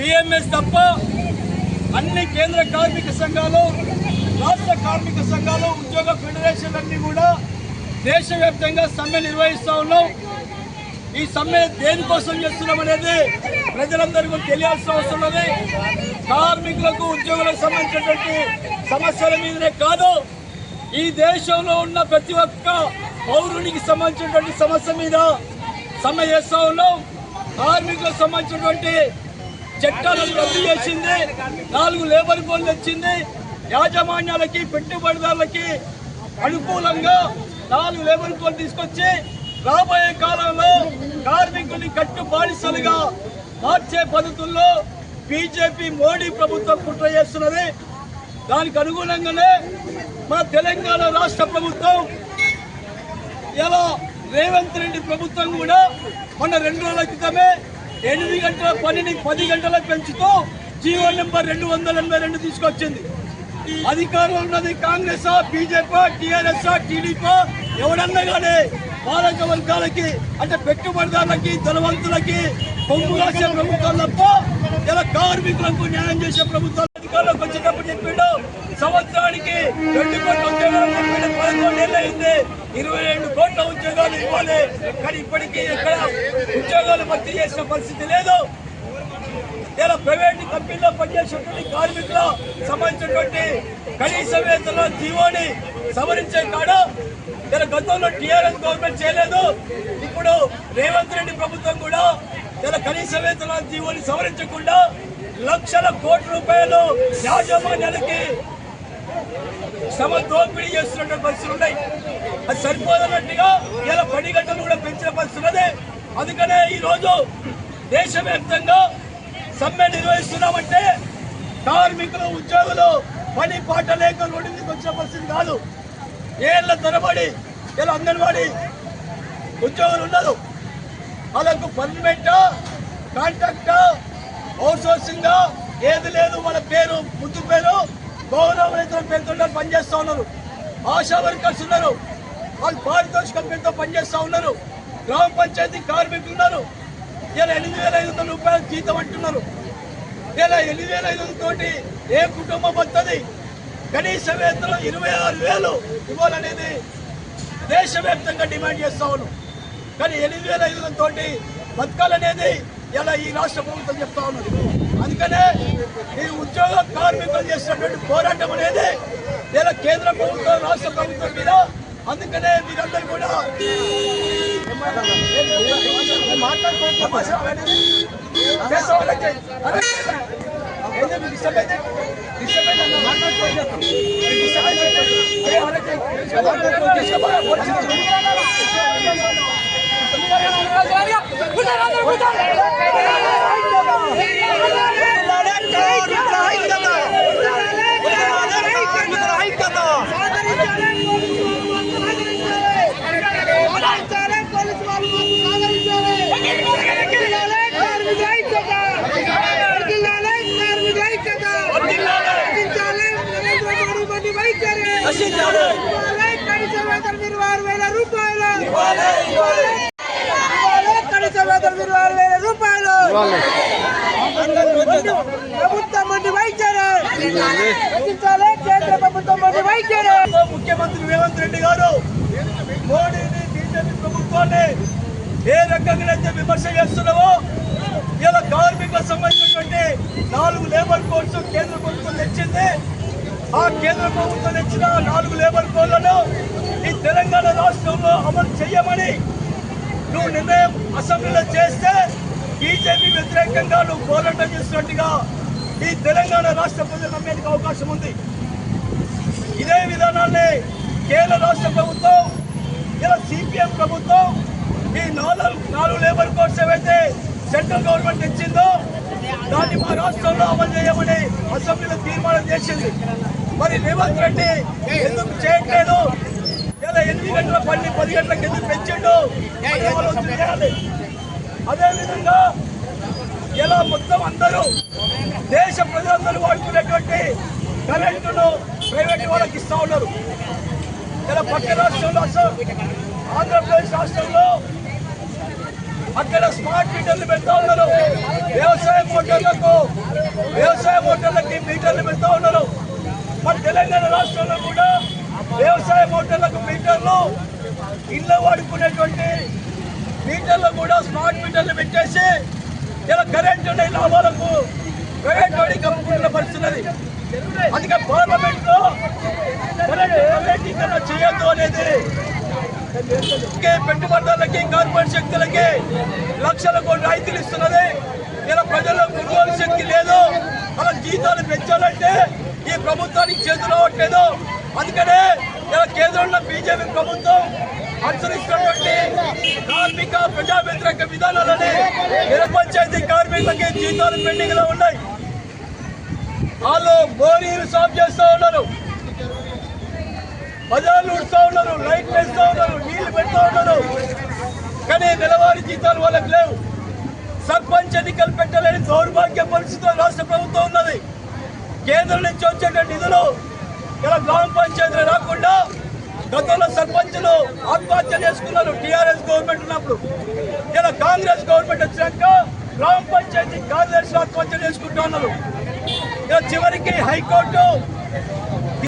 BMS తప్ప అన్ని కేంద్ర కార్మిక సంఘాలు రాష్ట్ర కార్మిక సంఘాలు ఉద్యోగ ఫెడరేషన్ కూడా దేశవ్యాప్తంగా సమ్మె నిర్వహిస్తూ ఉన్నాం. ఈ సమ్మె దేనికోసం చేస్తున్నాం అనేది ప్రజలందరికీ తెలియాల్సిన అవసరం ఉంది కార్మికులకు ఉద్యోగులకు సంబంధించినటువంటి సమస్యల మీదనే కాదు ఈ దేశంలో ఉన్న ప్రతి ఒక్క పౌరునికి సంబంధించినటువంటి సమస్య మీద సమ్మె చేస్తూ ఉన్నాం. కార్మికులకు సంబంధించినటువంటి చట్టాలను రద్దు చేసింది నాలుగు లేబర్ కోడ్లు తెచ్చింది యాజమాన్యాలకి పెట్టుబడిదారులకి అనుకూలంగా నాలుగు లేబర్ కోడ్ తీసుకొచ్చి రాబోయే కాలంలో కార్మికుల్ని కట్టు బానిసలుగా మార్చే పద్ధతుల్లో బీజేపీ మోడీ ప్రభుత్వం కుట్ర చేస్తున్నది. దానికి అనుగుణంగానే మన తెలంగాణ రాష్ట్ర ప్రభుత్వం ఇలా రేవంత్ రెడ్డి ప్రభుత్వం కూడా మొన్న రెండు రోజుల క్రితమే ఎనిమిది గంటల పనిని పది గంటలకు పెంచుతూ జీవో నెంబర్ రెండు వందల ఎనభై రెండు తీసుకొచ్చింది. అధికారంలో ఉన్నది కాంగ్రెస్ బీజేపీ టీఆర్ఎస్ టీడీపీ ఎవడన్నా కానీ పాలక వర్గాలకి అంటే పెట్టుబడిదారులకి ధనవంతులకి కొమ్ము రాసే ప్రభుత్వం తప్ప ఇలా కార్మికులకు న్యాయం చేసే ప్రభుత్వం అధికారంలోకి వచ్చేటప్పుడు చెప్పిండు. సంవత్సరానికి రెండు కోట్ల ఉద్యోగాలు చెప్పిండు. అయింది ఇరవై రెండు కోట్ల ఉద్యోగాలు ఇవ్వాలి. కానీ ఇప్పటికీ ఎక్కడ ఉద్యోగాలు భర్తీ చేసిన పరిస్థితి లేదు. ఇలా ప్రైవేట్ కంపెనీలో పనిచేసేటువంటి కార్మికుల సంబంధించినటువంటి కనీస వేతన జీవోని సవరించే కాడ. ఇలా గతంలో టీఆర్ఎస్ గవర్నమెంట్ చేయలేదు. ఇప్పుడు రేవంత్ రెడ్డి ప్రభుత్వం కూడా ఇలా కనీస వేతన జీవోని సవరించకుండా లక్షల కోట్ల రూపాయలు యాజమాన్యాలకి శ్రమ దోపిడీ చేస్తున్నటువంటి పరిస్థితులు ఉన్నాయి. అది సరిపోదన్నట్టుగా ఇలా పని గంటలు కూడా పెంచిన పరిస్థితి ఉన్నది. అందుకనే ఈ రోజు దేశవ్యాప్తంగా సమ్మె నిర్వహిస్తున్నామంటే కార్మికులు ఉద్యోగులు పని పాట లేక రోడ్డుకి వచ్చిన పరిస్థితి కాదు. ఏళ్ళ తరబడి ఇలా అంగన్వాడీ ఉద్యోగులు ఉన్నారు. వాళ్ళకు పర్మనెంట్ కాంట్రాక్ట్ అవుట్ ఏది లేదు వాళ్ళ పేరు ముద్దు పేరు. గౌరవ రైతుల పేరుతో పనిచేస్తూ ఉన్నారు. ఆశా వర్కర్స్ ఉన్నారు. వాళ్ళు పారితోషికం పేరుతో పనిచేస్తూ ఉన్నారు. గ్రామ పంచాయతీ కార్మికులు ఉన్నారు. ఇలా ఎనిమిది వేల ఐదు వందల రూపాయలు జీతం అంటున్నారు. ఇలా ఎనిమిది వేల ఐదు వందలతోటి ఏ కుటుంబం వస్తుంది? కనీస వేతనం ఇరవై ఆరు వేలు ఇవ్వాలనేది దేశవ్యాప్తంగా డిమాండ్ చేస్తా ఉన్నాం. కానీ ఎనిమిది వేల ఐదు వందల తోటి బతకాలనేది ఇలా ఈ రాష్ట్ర ప్రభుత్వం చెప్తా ఉన్నది? అందుకనే ఈ ఉద్యోగ కార్మికులు చేసినటువంటి పోరాటం అనేది ఇలా కేంద్ర ప్రభుత్వం రాష్ట్ర ప్రభుత్వం మీద అందుకనే మీరందరూ కూడా ఇరవై వేల రూపాయలు. ప్రభుత్వం మండి కేంద్ర ప్రభుత్వం మండి వైద్యరే ముఖ్యమంత్రి రేవంత్ రెడ్డి గారు మోడీని బీజేపీ ప్రభుత్వాన్ని ఏ రకంగా అయితే విమర్శ చేస్తున్నావో ఇలా కార్మికులకు సంబంధించినటువంటి నాలుగు లేబర్ కోడ్స్ కేంద్ర ప్రభుత్వం తెచ్చింది. ఆ కేంద్ర ప్రభుత్వం తెచ్చిన నాలుగు లేబర్ కోడ్లను ఈ తెలంగాణ రాష్ట్రంలో అమలు చేయమని నిర్ణయం అసెంబ్లీలో చేస్తే బీజేపీ వ్యతిరేకంగా నువ్వు పోరాటం చేస్తున్నట్టుగా ఈ తెలంగాణ రాష్ట్ర ప్రజలు నమ్మేందుకు అవకాశం ఉంది. ఇదే విధానాన్ని కేంద్ర రాష్ట్ర ప్రభుత్వం ఇలా సిపిఎం ప్రభుత్వం ఈ నాలుగు నాలుగు లేబర్ కోడ్స్ ఏవైతే సెంట్రల్ గవర్నమెంట్ ఇచ్చిందో దాన్ని మా రాష్ట్రంలో అమలు చేయమని అసెంబ్లీలో తీర్మానం చేసింది. మరి రేవంత్ రెడ్డి ఎందుకు చేయట్లేదు? ఎనిమిది గంటల పని పది గంటలకు ఎందుకు పెంచిండు? అది అదేవిధంగా ఇలా మొత్తం అందరూ దేశ ప్రజలందరూ వాడుకునేటువంటి కరెంటును ప్రైవేట్ వాళ్ళకి ఇస్తా ఉన్నారు. ఇలా పక్క రాష్ట్రంలో అసలు ఆంధ్రప్రదేశ్ రాష్ట్రంలో అక్కడ స్మార్ట్ మీటర్లు పెడతా ఉన్నారు. వ్యవసాయం మోటార్లకు వ్యవసాయ మోటార్లకి మీటర్లు పెడతా ఉన్నారు. మన తెలంగాణ రాష్ట్రంలో కూడా వ్యవసాయ మోటార్లకు మీటర్లు ఇళ్ళ వాడుకునేటువంటి మీటర్లు కూడా స్మార్ట్ మీటర్లు పెట్టేసి ఇలా కరెంట్ ఉండే లాభాలకు కరెంట్ వాడి కమ్ముకుంటున్న పరిస్థితి అది. అందుకే పార్లమెంట్లో కరెంట్ చేయొద్దు అనేది పెట్టుబడిదారులకి పెట్టుబడులకి కార్పొరేట్ శక్తులకి లక్షల కోట్ల రాయితీలు ఇస్తున్నది ఇలా ప్రజల్లో కొనుగోలు శక్తి లేదు అలా జీతాలు పెంచాలంటే ఈ ప్రభుత్వానికి చేతులు అవ్వట్లేదు. అందుకనే ఇలా కేంద్రంలో బీజేపీ ప్రభుత్వం అనుసరిస్తున్నటువంటి కార్మిక ప్రజా వ్యతిరేక విధానాలని నిరపంచాయతీ పంచాయతీ కార్మికులకి జీతాలు పెండింగ్లో ఉన్నాయి. వాళ్ళు బోరీలు సాఫ్ చేస్తూ ఉన్నారు. బజార్లు ఉడుతూ ఉన్నారు లైట్లు వేస్తూ ఉన్నారు నీళ్ళు పెడుతూ ఉన్నారు. కానీ నెలవారీ జీతాలు వాళ్ళకి లేవు. సర్పంచ్ ఎన్నికలు పెట్టలేని దౌర్భాగ్య పరిస్థితిలో రాష్ట్ర ప్రభుత్వం ఉన్నది. కేంద్రం నుంచి వచ్చేటువంటి నిధులు ఇలా గ్రామ పంచాయతీలు రాకుండా గతంలో సర్పంచులు ఆత్మహత్య చేసుకున్నారు. టీఆర్ఎస్ గవర్నమెంట్ ఉన్నప్పుడు. ఇలా కాంగ్రెస్ గవర్నమెంట్ వచ్చాక గ్రామ పంచాయతీ కార్యదర్శులు ఆత్మహత్య చేసుకుంటున్నారు ఇలా చివరికి హైకోర్టు